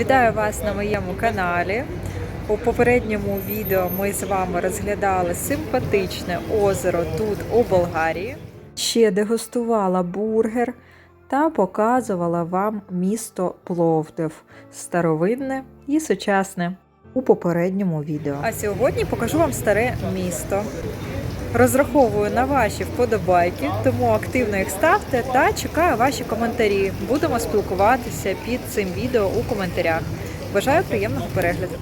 Вітаю вас на моєму каналі. У попередньому відео ми з вами розглядали симпатичне озеро тут у Болгарії. Ще дегустувала бургер та показувала вам місто Пловдив старовинне і сучасне у попередньому відео. А сьогодні покажу вам старе місто. Розраховую на ваші вподобайки, тому активно їх ставте та чекаю ваші коментарі. Будемо спілкуватися під цим відео у коментарях. Бажаю приємного перегляду.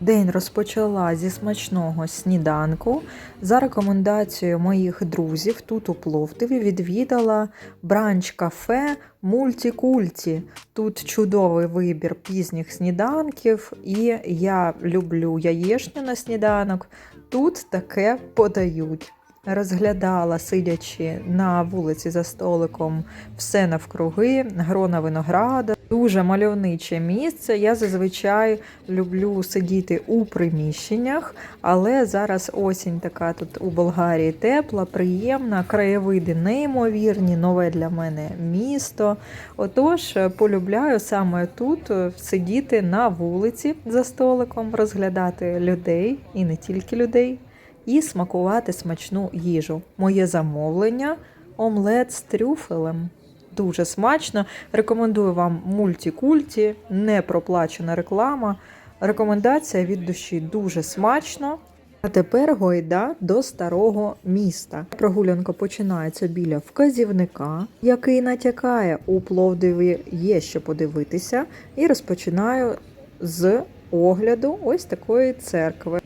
День розпочала зі смачного сніданку. За рекомендацією моїх друзів тут у Пловдиві відвідала бранч кафе Мультікульті. Тут чудовий вибір пізніх сніданків, і я люблю яєшню на сніданок. Тут таке подають. Розглядала, сидячи на вулиці за столиком, все навкруги, грона винограда. Дуже мальовниче місце. Я зазвичай люблю сидіти у приміщеннях, але зараз осінь така тут у Болгарії тепла, приємна, краєвиди неймовірні, нове для мене місто. Отож, полюбляю саме тут сидіти на вулиці за столиком, розглядати людей і не тільки людей і смакувати смачну їжу. Моє замовлення омлет з трюфелем. Дуже смачно. Рекомендую вам мультикульті, не проплачена реклама. Рекомендація від душі дуже смачно. А тепер гойда до старого міста. Прогулянка починається біля вказівника, який натякає у Пловдиві є що подивитися, і розпочинаю з огляду ось такої церкви.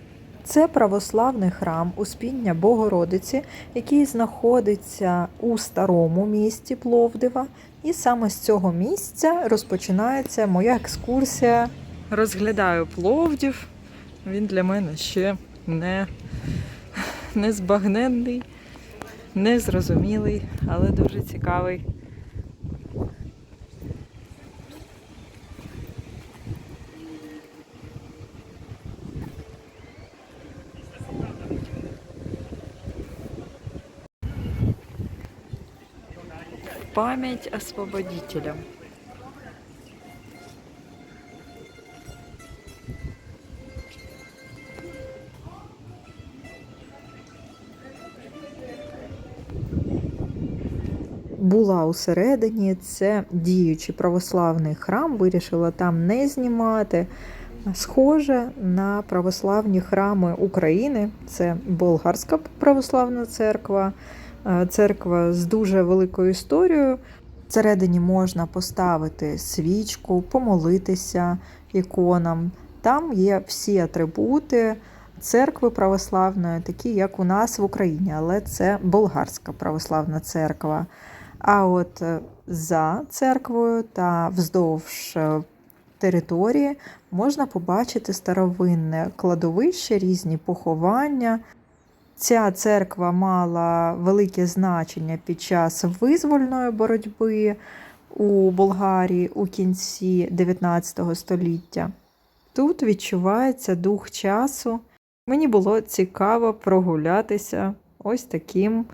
Це православний храм Успіння Богородиці, який знаходиться у старому місті Пловдива. І саме з цього місця розпочинається моя екскурсія. Розглядаю Пловдів. Він для мене ще не, не збагненний, незрозумілий, але дуже цікавий. Память освободителям. Була усередині, це діючий православний храм, вирішила там не знімати. Схоже на православні храми України. Це Болгарська православна церква, церква з дуже великою історією. Всередині можна поставити свічку, помолитися іконам. Там є всі атрибути церкви православної, такі як у нас в Україні, але це болгарська православна церква. А от е, за церквою та вздовж е, території можна побачити старовинне кладовище, різні поховання. Ця церква мала велике значення під час визвольної боротьби у Болгарії у кінці 19 століття. Тут відчувається дух часу. Мені було цікаво прогулятися ось таким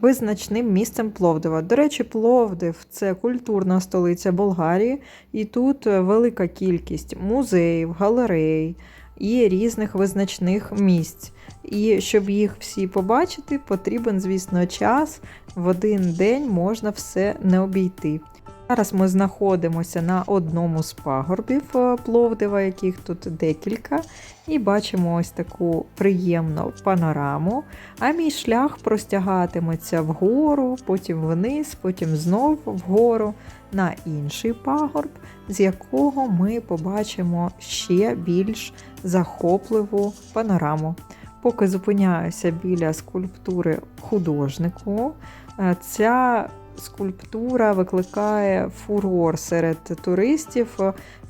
визначним місцем Пловдива. До речі, Пловдив це культурна столиця Болгарії, і тут велика кількість музеїв, галерей і різних визначних місць. І щоб їх всі побачити, потрібен, звісно, час. В один день можна все не обійти. Зараз ми знаходимося на одному з пагорбів е, Пловдива, яких тут декілька, і бачимо ось таку приємну панораму. А мій шлях простягатиметься вгору, потім вниз, потім знов вгору на інший пагорб, з якого ми побачимо ще більш захопливу панораму. Поки зупиняюся біля скульптури художнику, е, ця скульптура викликає фурор серед туристів.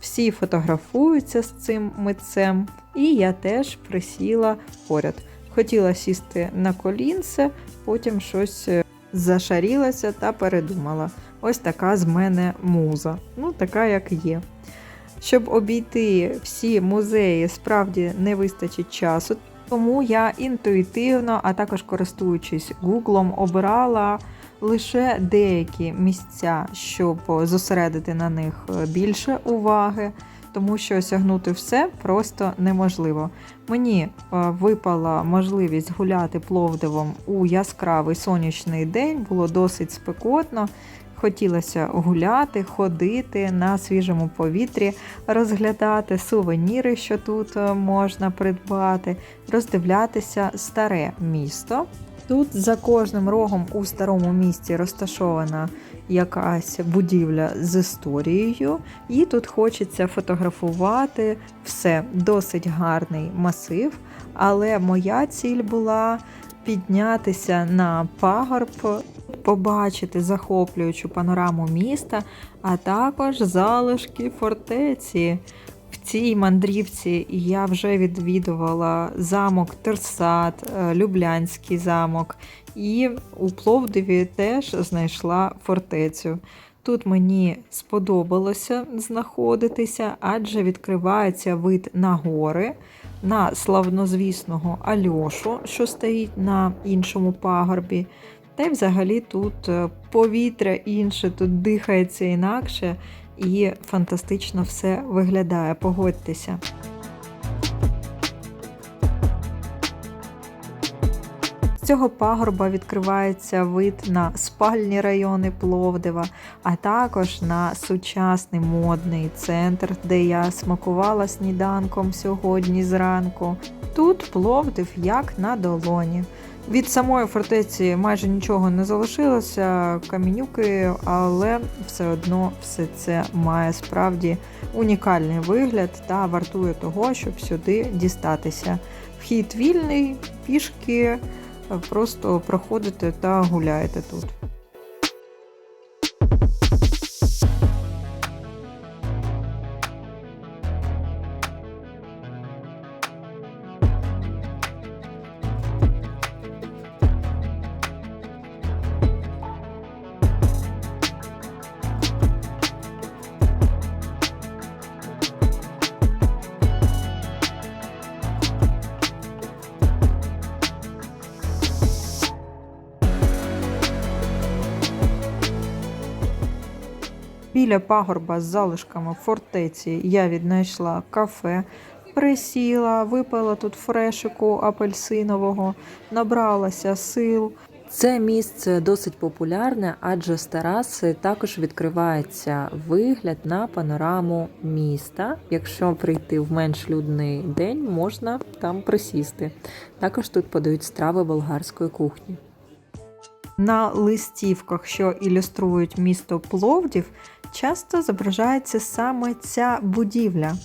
Всі фотографуються з цим митцем, і я теж присіла поряд. Хотіла сісти на колінце, потім щось е, зашарілася та передумала. Ось така з мене муза. Ну, така, як є. Щоб обійти всі музеї, справді не вистачить часу, тому я інтуїтивно, а також користуючись гуглом, обирала лише деякі місця, щоб зосередити на них більше уваги. тому що осягнути все просто неможливо. Мені е, випала можливість гуляти Пловдивом у яскравий сонячний день, було досить спекотно. Хотілося гуляти, ходити на свіжому повітрі, розглядати сувеніри, що тут е, можна придбати, роздивлятися старе місто. Тут за кожним рогом у старому місті розташована якась будівля з історією, і тут хочеться фотографувати все досить гарний масив. Але моя ціль була піднятися на пагорб, побачити захоплюючу панораму міста, а також залишки фортеці. В цій мандрівці я вже відвідувала замок Терсат, е, Люблянський замок, і у Пловдиві теж знайшла фортецю. Тут мені сподобалося знаходитися, адже відкривається вид на гори, на славнозвісного Альошу, що стоїть на іншому пагорбі. Та й взагалі тут е, повітря інше, тут дихається інакше і фантастично все виглядає. Погодьтеся. З цього пагорба відкривається вид на спальні райони Пловдива, а також на сучасний модний центр, де я смакувала сніданком сьогодні зранку. Тут Пловдив як на долоні. Від самої фортеці майже нічого не залишилося, камінюки, але все одно все це має справді унікальний вигляд та вартує того, щоб сюди дістатися. Вхід вільний, пішки, просто проходите та гуляєте тут. Біля пагорба з залишками фортеці я віднайшла кафе, присіла, випила тут фрешику апельсинового, набралася сил. Це місце досить популярне, адже з тераси також відкривається вигляд на панораму міста. Якщо прийти в менш людний день, можна там присісти. Також тут подають страви болгарської кухні. На листівках, що ілюструють місто Пловдів, часто зображається саме ця будівля.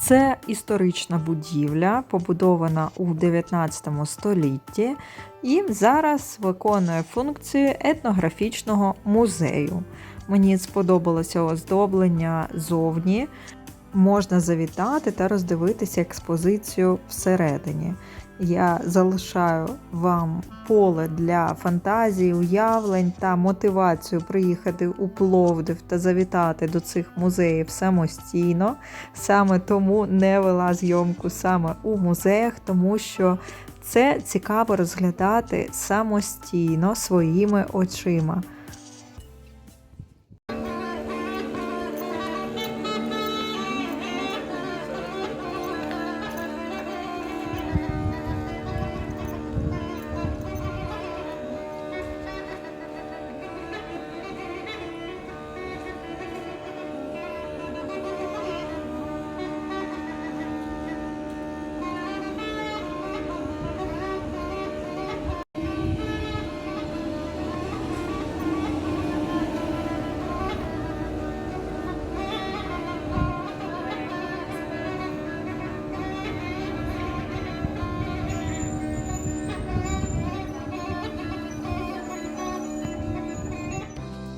Це історична будівля, побудована у 19 столітті, і зараз виконує функцію етнографічного музею. Мені сподобалося оздоблення зовні. Можна завітати та роздивитися експозицію всередині. Я залишаю вам поле для фантазії, уявлень та мотивацію приїхати у Пловдив та завітати до цих музеїв самостійно. Саме тому не вела зйомку саме у музеях, тому що це цікаво розглядати самостійно своїми очима.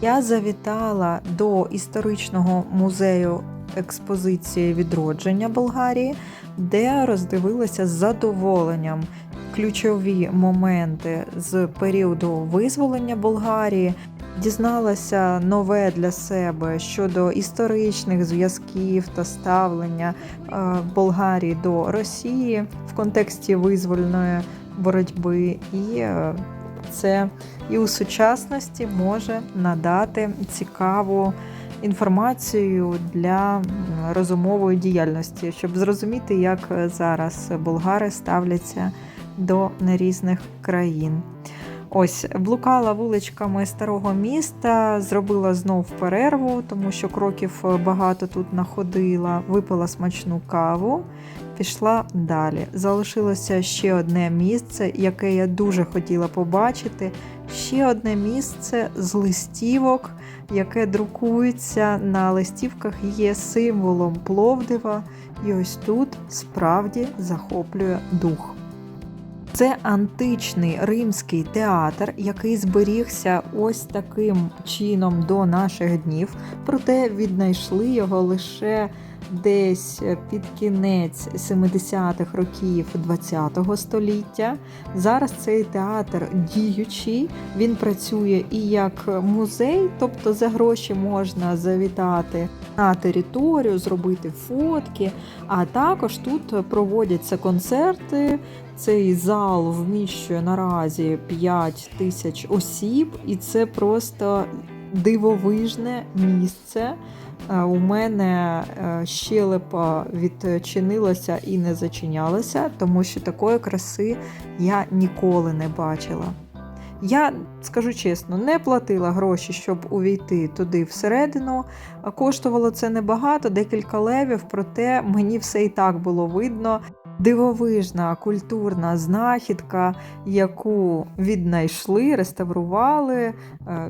Я завітала до історичного музею експозиції відродження Болгарії, де роздивилася з задоволенням ключові моменти з періоду визволення Болгарії. Дізналася нове для себе щодо історичних зв'язків та ставлення е, Болгарії до Росії в контексті визвольної боротьби, і е, це і у сучасності може надати цікаву інформацією для розумової діяльності, щоб зрозуміти, як е, зараз болгари ставляться до різних країн. Ось блукала вуличками старого міста, зробила знов перерву, тому що кроків е, багато тут находила, випила смачну каву, пішла далі. Залишилося ще одне місце, яке я дуже хотіла побачити. Ще одне місце з листівок, яке друкується на листівках, є символом Пловдива, і ось тут справді захоплює дух. Це античний римський театр, який зберігся ось таким чином до наших днів, проте віднайшли його лише десь під кінець 70-х років ХХ століття. Зараз цей театр діючий, він працює і як музей, тобто за гроші можна завітати на територію, зробити фотки, а також тут проводяться концерти. Цей зал вміщує наразі 5 тисяч осіб, і це просто дивовижне місце. Е, У мене е, щелепа відчинилася і не зачинялася, тому що такої краси я ніколи не бачила. Я скажу чесно, не платила гроші, щоб увійти туди всередину. Коштувало це небагато, декілька левів, проте мені все і так було видно. Дивовижна культурна знахідка, яку віднайшли, реставрували, е,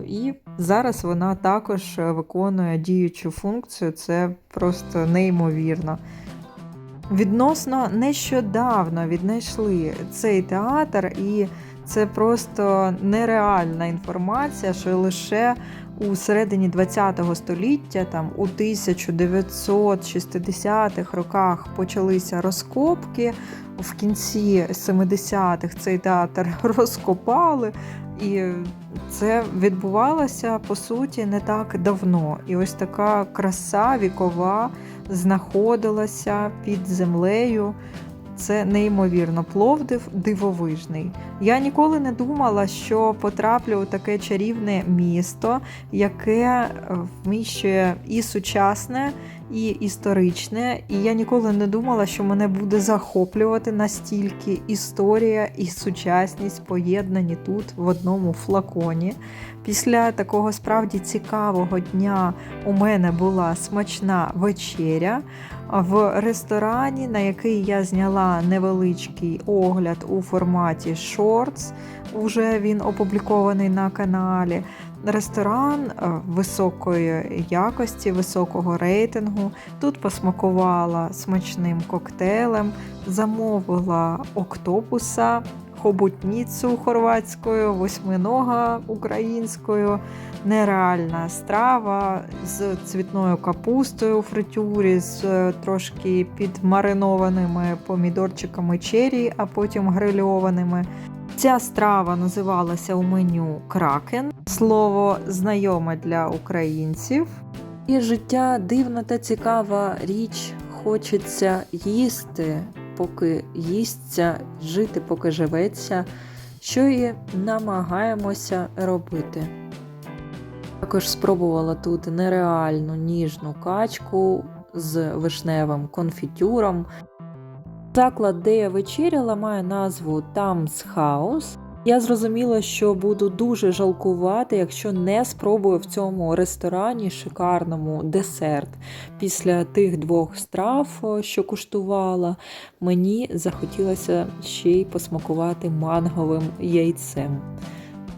і зараз вона також виконує діючу функцію. Це просто неймовірно. Відносно нещодавно віднайшли цей театр, і це просто нереальна інформація, що лише у середині ХХ століття, там у 1960-х роках почалися розкопки. В кінці 70-х цей театр розкопали, і це відбувалося по суті не так давно. І ось така краса вікова знаходилася під землею. Це неймовірно Пловдив дивовижний. Я ніколи не думала, що потраплю у таке чарівне місто, яке вміщує і сучасне, і історичне. І я ніколи не думала, що мене буде захоплювати настільки історія і сучасність поєднані тут в одному флаконі. Після такого справді цікавого дня у мене була смачна вечеря в ресторані, на який я зняла невеличкий огляд у форматі Shorts. Уже він опублікований на каналі. Ресторан е, високої якості, високого рейтингу. Тут посмакувала смачним коктейлем, замовила октопуса, хобутніцу хорватською, восьминога українською, нереальна страва з цвітною капустою у фритюрі, з е, трошки підмаринованими помідорчиками чері, а потім грильованими. Ця страва називалася у меню кракен, слово знайоме для українців. І життя дивна та цікава річ. Хочеться їсти, поки їсться, жити, поки живеться, що і намагаємося робити. Також спробувала тут нереальну ніжну качку з вишневим конфітюром. Заклад, де я вечеряла, має назву Tam's House. Я зрозуміла, що буду дуже жалкувати, якщо не спробую в цьому ресторані шикарному десерт. Після тих двох страв, що куштувала, мені захотілося ще й посмакувати манговим яйцем.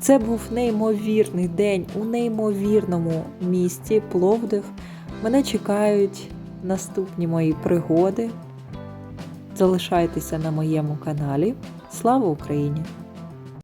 Це був неймовірний день у неймовірному місті Пловдив. Мене чекають наступні мої пригоди. Залишайтеся на моєму каналі. Слава Україні!